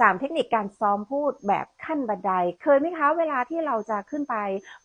3 เทคนิคการซ้อมพูดแบบ ขั้นบันได เคยไหมคะ เวลาที่เราจะขึ้นไป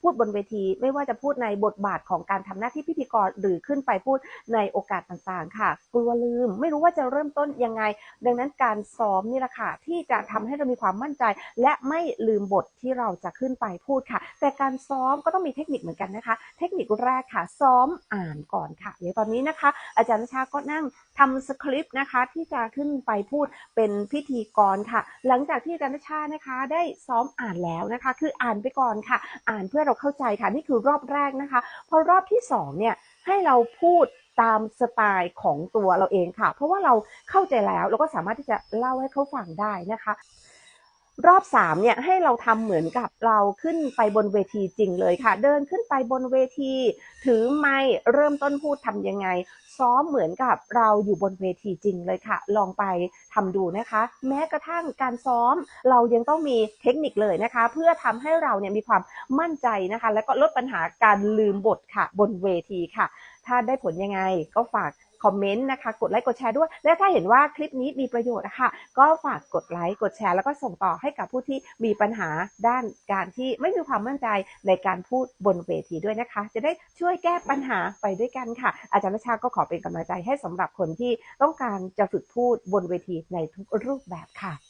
พูดบนเวที ไม่ว่าจะพูดในบทบาทของการทำหน้าที่พิธีกรหรือขึ้นไปพูดในโอกาสต่างๆ ค่ะ กลัวลืม ไม่รู้ว่าจะเริ่มต้นยังไง ดังนั้นการซ้อมนี่แหละค่ะที่จะทำให้เรามีความมั่นใจ และไม่ลืมบทที่เราจะขึ้นไปพูดค่ะ แต่การซ้อมก็ต้องมีเทคนิคเหมือนกันนะคะ เทคนิคแรกค่ะ ซ้อมอ่านก่อนค่ะเดี๋ยวตอนนี้นะคะ อาจารย์ชาก็นั่งทำสคริปต์นะคะที่จะขึ้นไปพูดเป็นพิธีกรค่ะ หลังจากที่อาจารย์ชานะคะได้ซ้อมอ่านแล้วนะคะ คืออ่านไปก่อนค่ะ อ่านเพื่อเราเข้าใจค่ะ นี่คือรอบแรกนะคะ พอรอบที่สองเนี่ยให้เราพูดตามสไตล์ของตัวเราเองค่ะ เพราะว่าเราเข้าใจแล้วเราก็สามารถที่จะเล่าให้เขาฟังได้นะคะ รอบ3เนี่ยให้เราทำเหมือนกับเราขึ้นไปบนเวทีจริงเลยค่ะ เดินขึ้นไปบนเวที ถือไมค์เริ่มต้นพูดทำยังไง ซ้อมเหมือนกับเราอยู่บนเวทีจริงเลยค่ะ ลองไปทำดูนะคะ แม้กระทั่งการซ้อมเรายังต้องมีเทคนิคเลยนะคะ เพื่อทำให้เราเนี่ยมีความมั่นใจนะคะ แล้วก็ลดปัญหาการลืมบทค่ะ บนเวทีค่ะ ถ้าได้ผลยังไงก็ฝาก คอมเมนต์นะคะ กดไลค์กดแชร์ด้วย และถ้าเห็นว่าคลิปนี้มีประโยชน์นะคะก็ฝากกดไลค์กดแชร์แล้วก็ส่งต่อให้กับผู้ที่มีปัญหาด้านการที่ไม่มีความมั่นใจในการพูดบนเวทีด้วยนะคะ จะได้ช่วยแก้ปัญหาไปด้วยกันค่ะ อาจารย์นชาก็ขอเป็นกำลังใจให้สำหรับคนที่ต้องการจะฝึกพูดบนเวทีในทุกรูปแบบค่ะ